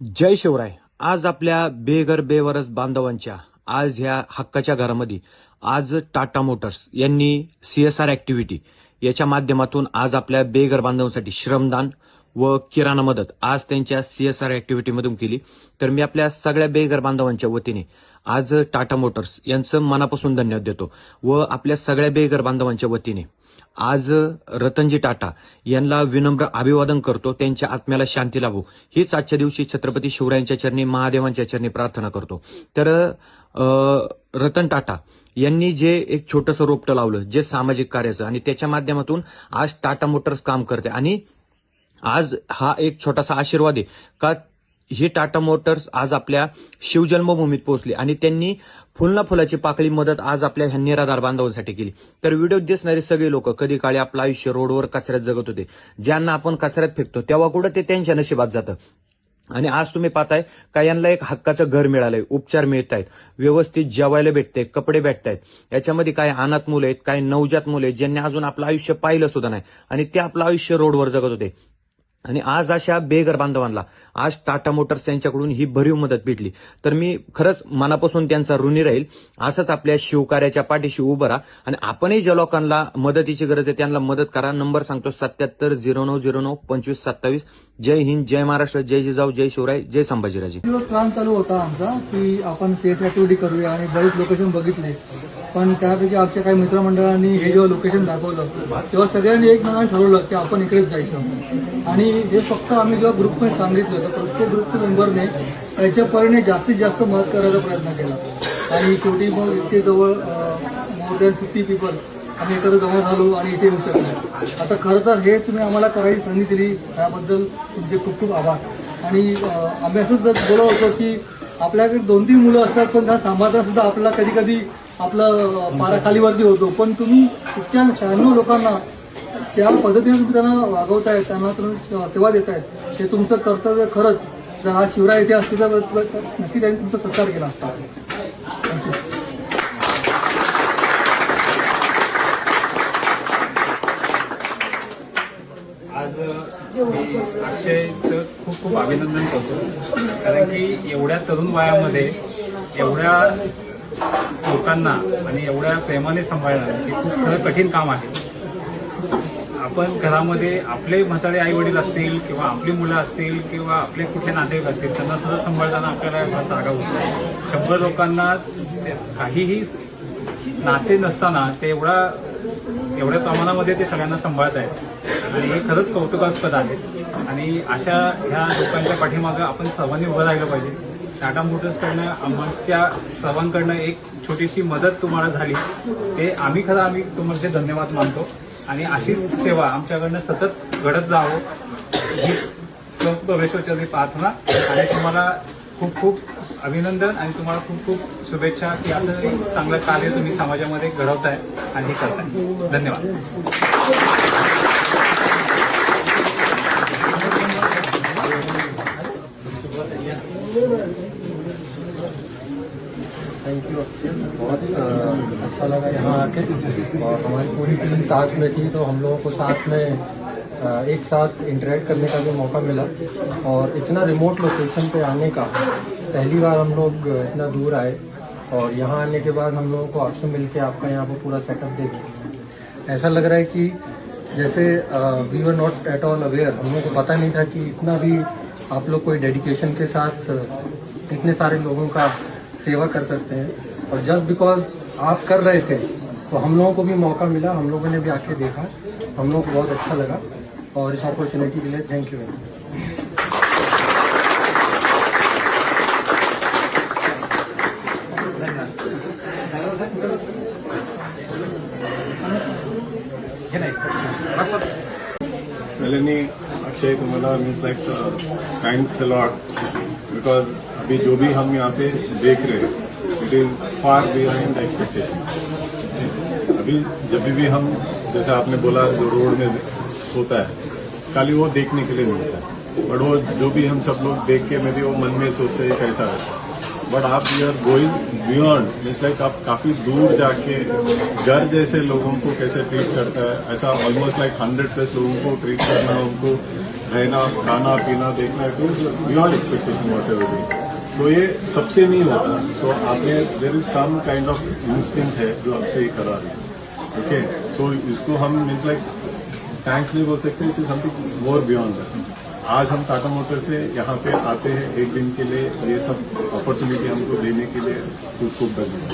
जय शिवराय. आज आपल्या बेघर बेवरस बांधवांच्या आज ह्या हक्काच्या घरामध्ये आज टाटा मोटर्स यांनी सीएसआर ऍक्टिव्हिटी याच्या माध्यमातून आज आपल्या बेघर बांधवांसाठी श्रमदान व किराणा मदत. आज त्यांच्या सीएसआर ऍक्टिव्हिटीमधून केली. तर मी आपल्या सगळ्या बेघर बांधवांच्या वतीने आज टाटा मोटर्स यांचं मनापासून धन्यवाद देतो. व आपल्या सगळ्या बेघर बांधवांच्या वतीने आज रतनजी टाटा यांना विनम्र अभिवादन करतो. त्यांच्या आत्म्याला शांती लाभो. हीच आजच्या दिवशी छत्रपती शिवरायांच्या चरणी महादेवांच्या चरणी प्रार्थना करतो. तर रतन टाटा यांनी जे एक छोटंसं रोपटं लावलं जे सामाजिक कार्याचं आणि त्याच्या माध्यमातून आज टाटा मोटर्स काम करते. आणि आज हा एक छोटासा आशीर्वाद आहे. का ही टाटा मोटर्स आज आपल्या शिवजन्मभूमीत पोहोचली आणि त्यांनी फुलना फुलाची पाकळी मदत आज आपल्या ह्या निराधार बांधवांसाठी केली. तर व्हिडिओ दिसणारे सगळे लोक कधी काळी आपलं आयुष्य रोडवर कचऱ्यात जगत होते. ज्यांना आपण कचऱ्यात फेकतो तेव्हा कुठं ते त्यांच्या नशिबात जातं. आणि आज तुम्ही पाहताय का यांना एक हक्काचं घर मिळालंय उपचार मिळत आहेत व्यवस्थित जेवायला भेटते कपडे भेटतायत. याच्यामध्ये काय अनाथ मुलं आहेत काय नवजात मुलं आहेत ज्यांनी अजून आपलं आयुष्य पाहिलं सुद्धा नाही. आणि ते आपलं आयुष्य रोडवर जगत होते. आणि आज अशा बेघर बांधवांना आज टाटा मोटर्स यांच्याकडून ही भरीव मदत भेटली. तर मी खरंच मनापासून त्यांचा ऋणी राहील. असंच आपल्या शिवकार्याच्या पाठीशी उभं राहा आणि आपणही ज्या लोकांना मदतीची गरज आहे त्यांना मदत करा. नंबर सांगतो सत्याहत्तर झिरो नऊ झिरो नऊ पंचवीस सत्तावीस. जय हिंद जय महाराष्ट्र जय जिजाऊ जय शिवराय जय संभाजीराजे. प्लॅन चालू होता आमचा की आपण सेफ ऍक्टिव्हिटी करूया आणि बरेच लोकेशन बघितले. पण त्यापैकी आमच्या काही मित्रमंडळांनी हे जेव्हा लोकेशन दाखवलं तेव्हा सगळ्यांनी एक मनाने ठरवलं की आपण इकडेच जायचं. आणि हे फक्त आम्ही जेव्हा ग्रुपमध्ये सांगितलं तर प्रत्येक ग्रुपच्या मेंबरने त्याच्या परीने जास्तीत जास्त मदत करायचा प्रयत्न केला. आणि शेवटी मग इथे जवळ मोर दॅन फिफ्टी पीपल आम्ही एकत्र जमा झालो आणि इथे येऊ शकलो. आता खरं तर हे तुम्ही आम्हाला करायची संधी दिली त्याबद्दल तुमचे खूप खूप आभार. आणि आम्ही असंच जर बोलत होतो की आपल्याकडे दोन तीन मुलं असतात पण त्या सांभाळता सुद्धा आपल्याला कधी कधी आपलं पारा खालीवरती होतो. पण तुम्ही इतक्या शहाण्णव लोकांना त्या पद्धतीने तुम्ही त्यांना वागवताय त्यांना तुम्ही सेवा देतायत हे तुमचं कर्तव्य खरंच. जर हा शिवराय इथे असते तर नक्की त्यांनी तुमचा सत्कार केला. असता थँक्यू आज मी अक्षयचं खूप खूप अभिनंदन करतो. कारण की एवढ्या तरुण वयामध्ये एवढ्या लोकांना आणि एवढ्या प्रेमाने सांभाळणं हे खूप खरं कठीण काम आहे. आपण घरामध्ये आपले म्हातारे आई वडील असतील किंवा आपली मुलं असतील किंवा आपले कुठले नातेवाईक असतील त्यांना सुद्धा सांभाळताना आपल्याला फार जागा होतो शंभर लोकांना काहीही नाते नसताना ते एवढा एवढ्या प्रमाणामध्ये ते सगळ्यांना सांभाळत आहेत. आणि हे खरंच कौतुकास्पद आहे. आणि अशा ह्या लोकांच्या पाठीमागं आपण सर्वांनी उभं राहिलं पाहिजे. टाटा मोटर्सकडनं आमच्या सर्वांकडनं एक छोटीशी मदत तुम्हाला झाली. ते आम्ही खरं आम्ही तुमचे धन्यवाद मानतो. आणि अशीच सेवा आमच्याकडनं सतत घडत जावं ही प्रवेशोचरणी प्रार्थना. आणि तुम्हाला खूप खूप अभिनंदन आणि तुम्हाला खूप खूप शुभेच्छा की असं एक चांगलं कार्य तुम्ही समाजामध्ये घडवताय आणि हे करताय. धन्यवाद. Thank you. बहुत अच्छा लगा यहाँ आके। और हमारी पूरी टीम साथ में थी तो हम लोगों को साथ में एक साथ इंटरेक्ट करने का भी मौका मिला। और इतना रिमोट लोकेशन पे आने का, पहली बार हम लोग इतना दूर आए। और यहाँ आने के बाद हम लोगों को आपसे मिल के आपका यहाँ पर पूरा सेटअप देख ऐसा लग रहा है कि, जैसे we were not at all aware हम लोगों को पता नहीं था कि इतना भी आप लोग कोई डेडिकेशन के साथ, इतने सारे लोगों का सेवा कर सकते हैं और जस्ट बिकॉज़ आप कर रहे थे तो हम लोगों को भी मौका मिला, हम लोगों ने भी आके देखा, हम लोगों को बहुत अच्छा लगा और इस अपॉर्चुनिटी के लिए थैंक यू वेरी मच हे नाही बस. पहले नहीं अक्षय तुम्हारा मीन्स अभी जो भी हम यहाँ पे देख रहे हैं it is far behind expectation अभी जब भी हम, जैसे आपने बोला, जो रोड में होता है, खाली वो देखने के लिए मिलता है। बट वो जो भी हम सब लोग देख के में भी वो मन में सोचते हैं कैसा है। बट आप you are going beyond means like आप काफ़ी दूर जाके घर जैसे लोगों को कैसे ट्रीट करता है, ऐसा ऑलमोस्ट लाइक हंड्रेड प्लस लोगों को ट्रीट करना, उनको रहना, खाना, पीना, देखना बियॉन्ड एक्सपेक्टेशन वॉट एवर तो ये सबसे नहीं होता। सो आपने there is some kind of instinct है जो आपसे ये करा रही है। ओके सो इसको हम मीन्स लाइक थैंक्स नहीं बोल सकते it is something more beyond आज हम टाटा मोटर से यहाँ पे आते हैं एक दिन के लिए, ये सब अपॉर्चुनिटी हमको देने के लिए खूब खूब धन्यवाद